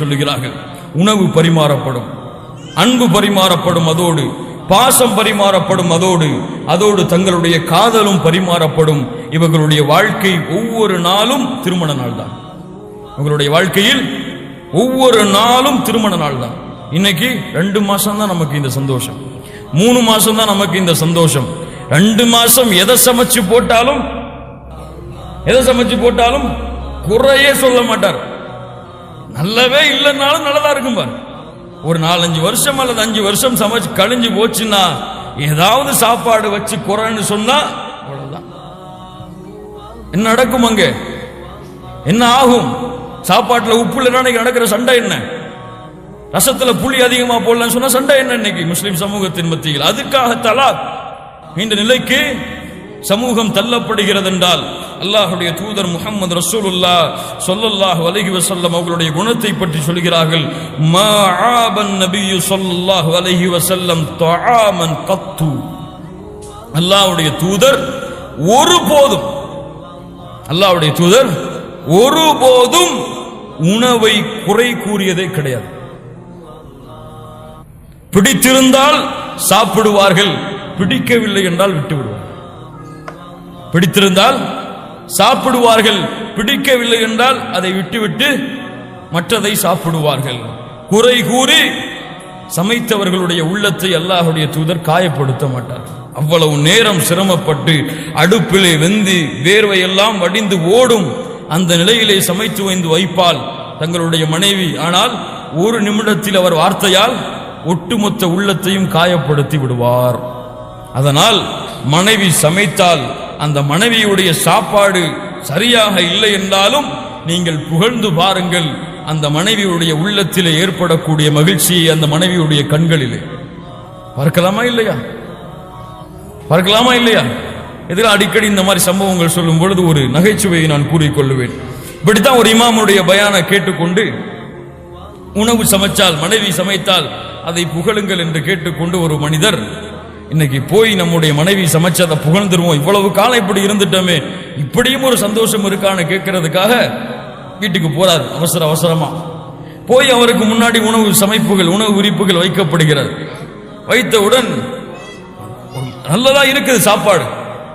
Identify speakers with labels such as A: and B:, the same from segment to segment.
A: சொல்லுகிறார்கள். உணவு பரிமாறப்படும். அன்பு பரிமாறப்படும் அதோடு பாசம் பரிமாறப்படும் அதோடு அதோடு தங்களுடைய காதலும் பரிமாறப்படும். இவர்களுடைய வாழ்க்கை ஒவ்வொரு நாளும் திருமண நாள் தான் உங்களுடைய வாழ்க்கையில் ஒவ்வொரு நாளும் திருமண நாள் தான் இன்னைக்கு ரெண்டு மாசம் தான் நமக்கு இந்த சந்தோஷம். மூணு மாசம் தான் நமக்கு இந்த சந்தோஷம். ரெண்டு மாசம் எதை சமைச்சு போட்டாலும் எதை சமைச்சு போட்டாலும் குறையே சொல்ல மாட்டார். நல்லவே இல்லைன்னாலும் நல்லதா இருக்கும் பாரு. ஒரு நாலஞ்சு வருஷம் அல்லது அஞ்சு வருஷம் சமைச்சு கழிஞ்சு போச்சுன்னா ஏதாவது சாப்பாடு வச்சு குறைன்னு சொன்னா அவ்வளவுதான். என்ன நடக்கும் அங்க? என்ன ஆகும்? சாப்பாட்டுல உப்பு இல்லைன்னா இன்னைக்கு நடக்கிற சண்டை என்ன? ரசத்துல புளி அதிகமா போடலன்னு சொன்னா சண்டை என்ன இன்னைக்கு முஸ்லிம் சமூகத்தின் மத்தியில்? அதுக்காக தலா இந்த நிலைக்கு சமூகம் தள்ளப்படுகிறது என்றால் அல்லாஹுடைய தூதர் முகமது ரசூலுல்லா சொல்லல்லாஹு அலைஹி வசல்லம் அவர்களுடைய குணத்தை பற்றி சொல்கிறார்கள் மா ஆபன் நபியு ஸல்லல்லாஹு அலைஹி வசல்லம் தஆமன் கத்து. அல்லாஹுடைய தூதர் ஒருபோதும் அல்லாஹுடைய தூதர் ஒருபோதும் உணவை குறை கூறியதே கிடையாது. பிடித்திருந்தால் சாப்பிடுவார்கள் பிடிக்கவில்லை என்றால் விட்டுவிடுவார்கள். பிடித்திருந்தால் சாப்பிடுவார்கள் பிடிக்கவில்லை என்றால் அதை விட்டுவிட்டு மற்றதை சாப்பிடுவார்கள். குறை கூறி சமைத்தவர்களுடைய உள்ளத்தை அல்லாஹுடைய தூதர் காயப்படுத்த மாட்டார். அவ்வளவு நேரம் சிரமப்பட்டு அடுப்பிலே வெந்து வேர்வையெல்லாம் வடிந்து ஓடும் அந்த நிலையிலே சமைத்து வைந்து வைப்பால் தங்களுடைய மனைவி. ஆனால் ஒரு நிமிடத்தில் அவர் வார்த்தையால் ஒட்டுமொத்த உள்ளத்தையும் காயப்படுத்தி விடுவார். அதனால் மனைவி சமைத்தால் அந்த மனைவியுடைய சாப்பாடு சரியாக இல்லை என்றாலும் நீங்கள் புகழ்ந்து பாருங்கள். அந்த மனைவியுடைய உள்ளத்திலே ஏற்படக்கூடிய மகிழ்ச்சியை அந்த மனைவியுடைய கண்களிலே. பார்க்கலாமா இல்லையா? பார்க்கலாமா இல்லையா? இதில் அடிக்கடி இந்த மாதிரி சம்பவங்கள் சொல்லும் பொழுது ஒரு நகைச்சுவையை நான் கூறிக்கொள்ளுவேன். இப்படித்தான் ஒரு இமாமுடைய பயானை கேட்டுக்கொண்டு உணவு சமைச்சால் மனைவி சமைத்தால் அதை புகழுங்கள் என்று கேட்டுக்கொண்டு ஒரு மனிதர் இன்னைக்கு போய் நம்முடைய மனைவி சமைச்சதை புகழ்ந்துருவோம். இவ்வளவு காலம் இப்படி இருந்துட்டோமே. இப்படியும் ஒரு சந்தோஷம் இருக்கான்னு கேட்கறதுக்காக வீட்டுக்கு போறார். அவசர அவசரமா. போய் அவருக்கு முன்னாடி உணவு சமைப்புகள் உணவு உரிப்புகள் வைக்கப்படுகிறது. வைத்தவுடன் நல்லதா இருக்குது சாப்பாடு.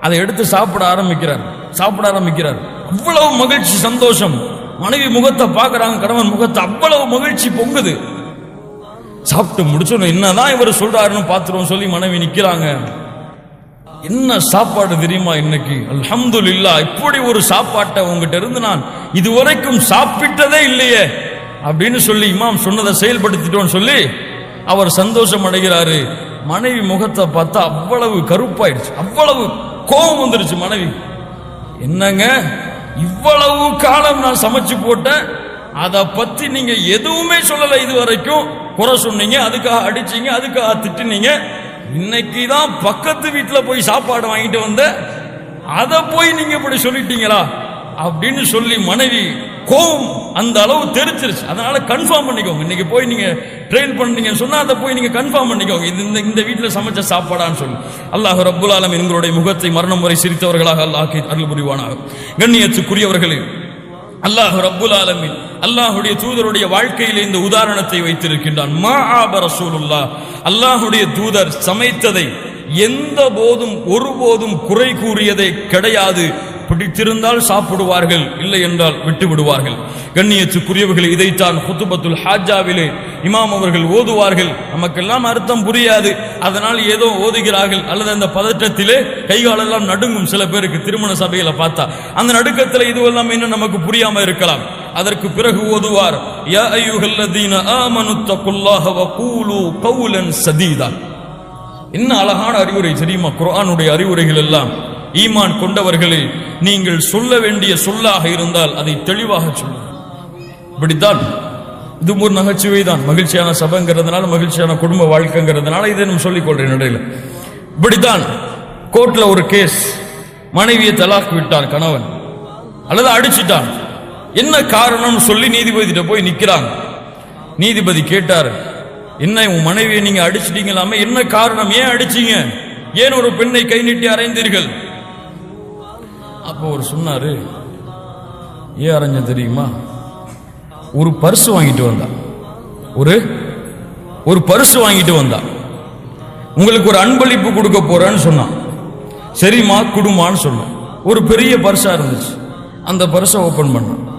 A: அதை எடுத்து சாப்பிட ஆரம்பிக்கிறார். சாப்பிட ஆரம்பிக்கிறார். அவ்வளவு மகிழ்ச்சி சந்தோஷம். மனைவி முகத்தை பார்க்குறாங்க கணவன் முகத்தை அவ்வளவு மகிழ்ச்சி பொங்குது. சாப்பிட்டு முடிச்சோம் என்னதான் இவர் சொல்றாருன்னு பார்த்துருவோம் சொல்லி மனைவி நிக்கிறாங்க. என்ன சாப்பாடு தெரியுமா இன்னைக்கு? அல்ஹம்துலில்லா இப்படி ஒரு சாப்பாட்டை உங்ககிட்ட இருந்து நான் இதுவரைக்கும் சாப்பிட்டதே இல்லையே அப்படின்னு சொல்லி இமாம் சொன்னதை செயல்படுத்திட்டோம்னு சொல்லி அவர் சந்தோஷம் அடைகிறாரு. மனைவி முகத்தை பார்த்தா அவ்வளவு கருப்பாயிடுச்சு. அவ்வளவு கோபம் வந்துருச்சு மனைவி. என்னங்க? இவ்வளவு காலம் நான் சமைச்சு போட்டேன். அதை பத்தி நீங்க எதுவுமே சொல்லலை இது வரைக்கும் குறை சொன்னீங்க அதுக்காக அடிச்சீங்க அதுக்காக திட்டுனீங்க. இன்னைக்கு தான் பக்கத்து வீட்டில் போய் சாப்பாடு வாங்கிட்டு வந்த அதை போய் நீங்க இப்படி சொல்லிட்டீங்களா? அப்படின்னு சொல்லி மனைவி கோவம் அந்த அளவு தெரிச்சிருச்சு அதனால கன்ஃபார்ம் பண்ணிக்கோங்க. இன்னைக்கு போய் நீங்க ட்ரெயின் பண்ணீங்கன்னு சொன்னா அதை போய் நீங்க கன்ஃபார்ம் பண்ணிக்கோங்க. இது இந்த இந்த வீட்டில் சமைச்ச சாப்பாடான்னு சொல்லி. அல்லாஹ் ரப்புல் ஆலம் எங்களுடைய முகத்தை மரணம் வரை சிரித்தவர்களாக அல்லாஹ் அருள் புரிவானாக. கண்ணியத்துக்குரியவர்களே அல்லாஹ் ரப்புல் ஆலமின். அல்லாஹுடைய தூதருடைய வாழ்க்கையில் இந்த உதாரணத்தை வைத்திருக்கின்றான். மா ஆப அல்லாஹுடைய தூதர் சமைத்ததை எந்த போதும் ஒருபோதும் குறை கூறியதை கிடையாது. பிடித்திருந்தால் சாப்பிடுவார்கள் இல்லை என்றால் விட்டு விடுவார்கள் கண்ணியத்துக்குரியவர்கள் இதைத்தான் குத்துபத்துல் ஹாஜாவிலே இமாம் அவர்கள் ஓதுவார்கள். நமக்கெல்லாம் அர்த்தம் புரியாது. அதனால் ஏதோ ஓதுகிறார்கள். அல்லது அந்த பதற்றத்திலே கைகாலெல்லாம் நடுங்கும் சில பேருக்கு திருமண சபையில பார்த்தா அந்த நடுக்கத்தில் இதுவெல்லாம் இன்னும் நமக்கு புரியாம இருக்கலாம். அதற்கு பிறகு ஓதுவார் யா அய்யுஹல்லதீன ஆமனு வகூலு கவுலன் சதீதா. என்ன அழகான அறிவுரை தெரியுமா? குரானுடைய அறிவுரைகள் எல்லாம். ஈமான் கொண்டவர்களே நீங்கள் சொல்ல வேண்டிய சொல்லாக இருந்தால் அதை தெளிவாக சொல்லுங்கள். இப்படித்தான். இது ஒரு நகைச்சுவை தான். மகிழ்ச்சியான சபைங்கிறதுனால மகிழ்ச்சியான குடும்ப வாழ்க்கைங்கிறதுனால இதை நம்ம சொல்லிக்கொள்றேன் இடையில. இப்படித்தான். கோர்ட்ல ஒரு கேஸ். மனைவியை தலாக் விட்டான் கணவன். அல்லது அடிச்சிட்டான். என்ன காரணம்னு சொல்லி நீதிபதியிட்ட போய் நிற்கிறாங்க நீதிபதி கேட்டார் என்ன உன் மனைவியை நீங்க அடிச்சிட்டீங்களாமே? என்ன காரணம்? ஏன் அடிச்சீங்க? ஏன் ஒரு பெண்ணை கை நீட்டி அறைந்தீர்கள்? அப்போ அவர் சொன்னாரு ஏன் அரைஞ்ச தெரியுமா? ஒரு பர்ஸ் வாங்கிட்டு வந்தா. ஒரு ஒரு பர்ஸ் வாங்கிட்டு வந்தா. உங்களுக்கு ஒரு அன்பளிப்பு கொடுக்க போறேன்னு சொன்னான். சரிம்மா குடுமான்னு சொன்னான். ஒரு பெரிய பர்ஸா இருந்துச்சு. அந்த பர்ஸை ஓபன் பண்ணான்.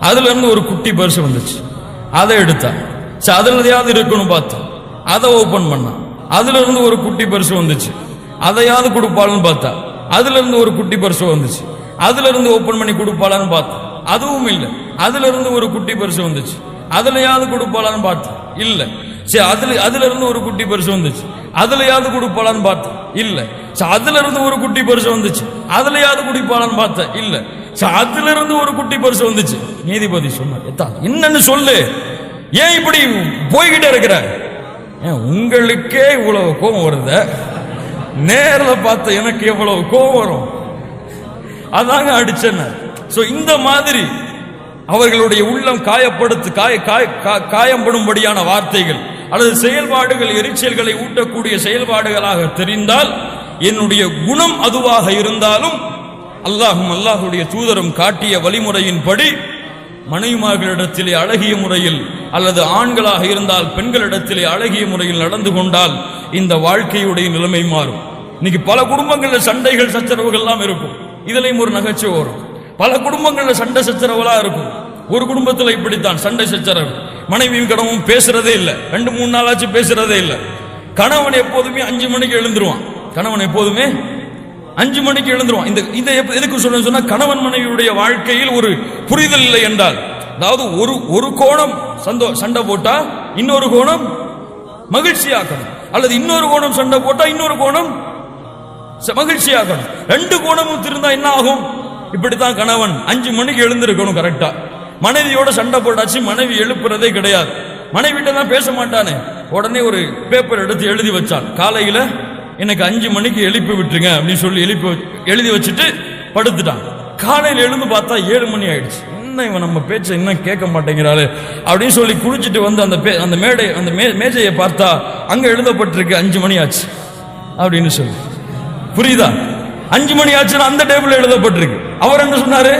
A: அதுல இருந்து ஒரு குட்டி பர்ஸ் வந்துச்சு. அதை எடுத்தான். சரி அதுல ஏதாவது இருக்குன்னு பார்த்தேன். அதை ஓபன் பண்ணான். அதுல இருந்து ஒரு குட்டி பர்ஸ் வந்துச்சு. அதையாவது கொடுப்பாள்னு பார்த்தா அதுல இருந்து ஒரு குட்டி பரிசு வந்துச்சு. அதுல இருந்து ஓபன் பண்ணி கொடுப்பாளான்னு பார்த்தோம் அதுவும் இல்லை. அதுல இருந்து ஒரு குட்டி பரிசு வந்துச்சு. அதுலயாவது கொடுப்பாளான்னு பார்த்தோம் இல்ல. சரி அதுல அதுல இருந்து ஒரு குட்டி பரிசு வந்துச்சு. அதுலயாவது கொடுப்பாளான்னு பார்த்தேன். இல்ல. அதுல இருந்து ஒரு குட்டி பரிசு வந்துச்சு. அதுலயாவது குடிப்பாளான்னு பார்த்தேன். இல்ல. அதுல இருந்து ஒரு குட்டி பரிசு வந்துச்சு. நீதிபதி சொன்னார் எத்தா என்னன்னு சொல்லு. ஏன் இப்படி போய்கிட்டே இருக்கிற? ஏன் உங்களுக்கே இவ்வளவு கோபம் வருத. நேரில் பார்த்த எனக்கு எவ்வளவு கோபம் வரும். அதாங்க அடிச்சேன் ஸோ இந்த மாதிரி அவர்களுடைய உள்ளம் காயப்படுத்து காய காய கா- காயப்படும்படியான வார்த்தைகள் அல்லது செயல்பாடுகள் எரிச்சல்களை ஊட்டக்கூடிய செயல்பாடுகளாக தெரிந்தால் என்னுடைய குணம் அதுவாக இருந்தாலும் அல்லாஹும் அல்லாஹுடைய தூதரும் காட்டிய வழிமுறையின்படி மனைவிமார்களிடத்திலே அழகிய முறையில் அல்லது ஆண்களாக இருந்தால் பெண்களிடத்திலே அழகிய முறையில் நடந்து கொண்டால் இந்த வாழ்க்கையுடைய நிலைமை மாறும். இன்னைக்கு பல குடும்பங்களில் சண்டைகள் சச்சரவுகள் எல்லாம் இருக்கும். இதுலையும் ஒரு நகைச்சுவை வரும். பல குடும்பங்களில் சண்டை சச்சரவுலாம் இருக்கும். ஒரு குடும்பத்தில் இப்படித்தான் சண்டை சச்சரவு. மனைவியும் கடவும் பேசுறதே இல்லை. ரெண்டு மூணு நாளாச்சு பேசுறதே இல்லை. கணவன் எப்போதுமே அஞ்சு மணிக்கு எழுந்துருவான். கணவன் எப்போதுமே அஞ்சு மணிக்கு எழுந்துருவான். இந்த இதை எதுக்கு சொல்ல சொன்னா கணவன் மனைவியுடைய வாழ்க்கையில் ஒரு புரிதல் இல்லை என்றால். அதாவது ஒரு ஒரு கோணம் சந்தோ சண்டை போட்டா இன்னொரு கோணம் மகிழ்ச்சியாக்கணும். அல்லது இன்னொரு கோணம் சண்டை போட்டா இன்னொரு கோணம் ச- மகிழ்ச்சியாக்கணும். ரெண்டு கோணமும் திருந்தா என்ன ஆகும்? இப்படித்தான் கணவன் அஞ்சு மணிக்கு எழுந்திருக்கணும் கரெக்டா மனைவியோட சண்டை போட்டாச்சு மனைவி எழுப்புறதே கிடையாது. மனைவிட்ட தான் பேச மாட்டானே. உடனே ஒரு பேப்பர் எடுத்து எழுதி வச்சான். காலையில எனக்கு அஞ்சு மணிக்கு எழுப்பி விட்டுருங்க அப்படின்னு சொல்லி எழுப்பி எழுதி வச்சுட்டு படுத்துட்டான். காலையில் எழுந்து பார்த்தா ஏழு மணி ஆயிடுச்சு. என்ன இவன் நம்ம பேச்சை இன்னும் கேட்க மாட்டேங்கிறாரு அப்படின்னு சொல்லி குளிச்சுட்டு வந்து அந்த பே- அந்த மேடை அந்த மே- மேஜையை பார்த்தா அங்க எழுதப்பட்டிருக்கு அஞ்சு மணி ஆச்சு. அப்படின்னு சொல்லி. புரியுதா? அஞ்சு மணி ஆச்சுன்னா அந்த டேபிள் எழுதப்பட்டிருக்கு. அவர் என்ன சொன்னாரு?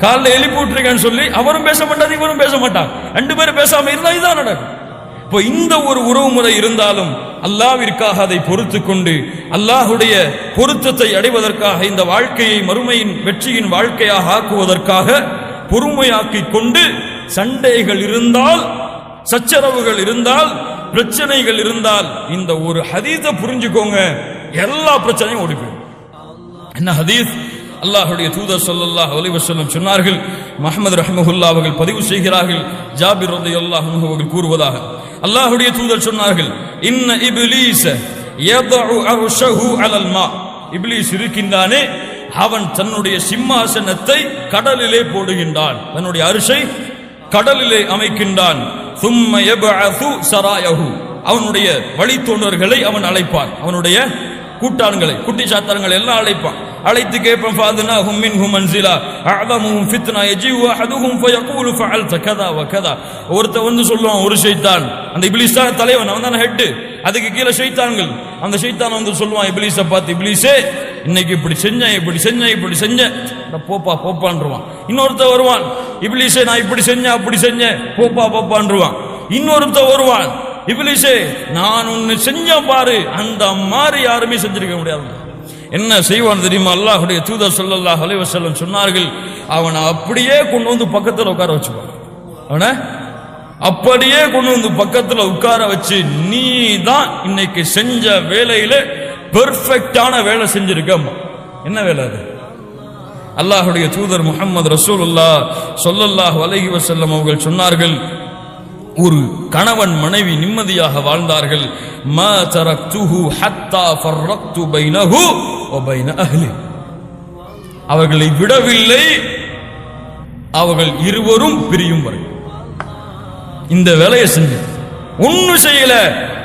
A: காலைல எழுப்பி விட்டுருக்கேன்னு சொல்லி அவரும் பேச மாட்டார் இவரும் பேச மாட்டார் ரெண்டு பேரும் பேசாம இருந்தா இதுதான் நடக்கும். இப்போ இந்த ஒரு உறவு முறை இருந்தாலும் அல்லாவிற்காக அதை பொறுத்து கொண்டு அல்லாஹுடைய பொருத்தத்தை அடைவதற்காக இந்த வாழ்க்கையை மறுமையின் வெற்றியின் வாழ்க்கையாக ஆக்குவதற்காக பொறுமையாக்கிக் கொண்டு சண்டைகள் இருந்தால் சச்சரவுகள் இருந்தால் பிரச்சனைகள் இருந்தால் இந்த ஒரு ஹதீஸை புரிஞ்சுக்கோங்க. எல்லா பிரச்சனையும் ஓடி போயிடும். என்ன ஹதீஸ்? அல்லாஹுடைய தூதர் சொல்லல்லாஹ் அலிவசல்லம் சொன்னார்கள் மஹமது ரஹமஹுல்லா அவர்கள் பதிவு செய்கிறார்கள் ஜாபிர் ரலியல்லாஹு அல்லாஹ் அவர்கள் கூறுவதாக. அல்லாஹுடைய தூதர் சொன்னார்கள் இன்ன இப்லீஸ இபிலீஸ் இருக்கின்றானே அவன் தன்னுடைய சிம்மாசனத்தை கடலிலே போடுகின்றான். தன்னுடைய அரிசை கடலிலே அமைக்கின்றான். அவனுடைய வழித்தோன்றர்களை அவன் அழைப்பான். அவனுடைய கூட்டான்களை குட்டி சாத்தான்களை எல்லாம் அழைப்பான். அழைத்து கேட்பான் ஃபாதுனா ஹும் ஹுமன் ஹும் மன்சிலா ஃபித்னா யஜிவு அஹதுஹும் ஃபயகூலு ஃபஅல்த கதா வ ஒருத்த வந்து சொல்லுவான் ஒரு ஷைத்தான். அந்த இப்லீஸ் தான் தலைவன் அவன் தான் ஹெட் அதுக்கு கீழே ஷைத்தான்கள். அந்த ஷைத்தான் வந்து சொல்லுவான் இப்லீஸை பார்த்து இப்லீஸே இன்னைக்கு இப்படி செஞ்சேன் இப்படி செஞ்சேன் இப்படி செஞ்சேன். போப்பா போப்பான்றுவான். இன்னொருத்த வருவான். இப்லீஸே நான் இப்படி செஞ்சேன் அப்படி செஞ்சேன். போப்பா போப்பான்றுவான். இன்னொருத்த வருவான். இப்லீஸே நான் ஒன்று செஞ்சேன் பாரு. அந்த மாதிரி யாருமே செஞ்சிருக்க முடியாது என்ன செய்வான் தெரியுமா? அல்லாஹுடைய தூதர் சொல்லல்லா அலைஹி சொன்னார்கள் அவனை அப்படியே கொண்டு வந்து பக்கத்தில் உட்கார வச்சுப்பான். அவனை? அப்படியே கொண்டு வந்து பக்கத்தில் உட்கார வச்சு நீ தான் இன்னைக்கு செஞ்ச வேலையில பெர்ஃபெக்டான வேலை செஞ்சிருக்க என்ன வேலை அது? அல்லாஹுடைய தூதர் முகமது ரசூலுல்லா சொல்லல்லாஹ் வலகி வசல்லம் அவர்கள் சொன்னார்கள் ஒரு கணவன் மனைவி நிம்மதியாக வாழ்ந்தார்கள். மா தரக்துஹு ஹத்தா ஃபர்ரக்து பைனஹு வ பைன அஹ்லி. அவர்களை விடவில்லை அவர்கள் இருவரும் பிரியும் வரை. இந்த வேலையை செஞ்சு. ஒன்னும் செய்யல.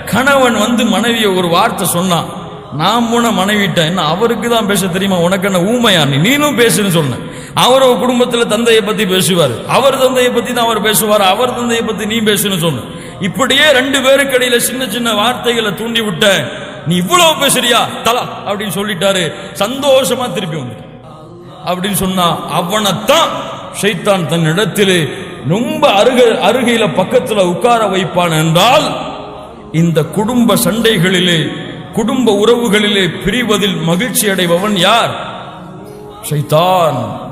A: கணவன் வந்து மனைவியை ஒரு வார்த்தை சொன்னான். நான் போன மனைவிட்டேன் அவருக்கு தான் பேச தெரியுமா? உனக்கு என்ன ஊமையா? நீ நீனும் பேசுன்னு சொன்ன. அவர் குடும்பத்தில் குடும்பத்துல தந்தையை பத்தி பேசுவார். அவர் தந்தையை பத்தி தான் அவர் பேசுவார். அவர் தந்தையை பத்தி நீ பேசுன்னு சொன்ன. இப்படியே ரெண்டு பேருக்கு இடையில சின்ன சின்ன வார்த்தைகளை தூண்டி விட்ட நீ இவ்வளவு பேசுறியா? தலா! அப்படின்னு சொல்லிட்டாரு. சந்தோஷமா திருப்பி வந்து அப்படின்னு சொன்னா அவனைத்தான் ஷைத்தான் தன் இடத்திலே ரொம்ப அருக அருகையில பக்கத்துல உட்கார வைப்பான் என்றால் இந்த குடும்ப சண்டைகளிலே குடும்ப உறவுகளிலே பிரிவதில் மகிழ்ச்சி அடைபவன் யார்? ஷைத்தான்.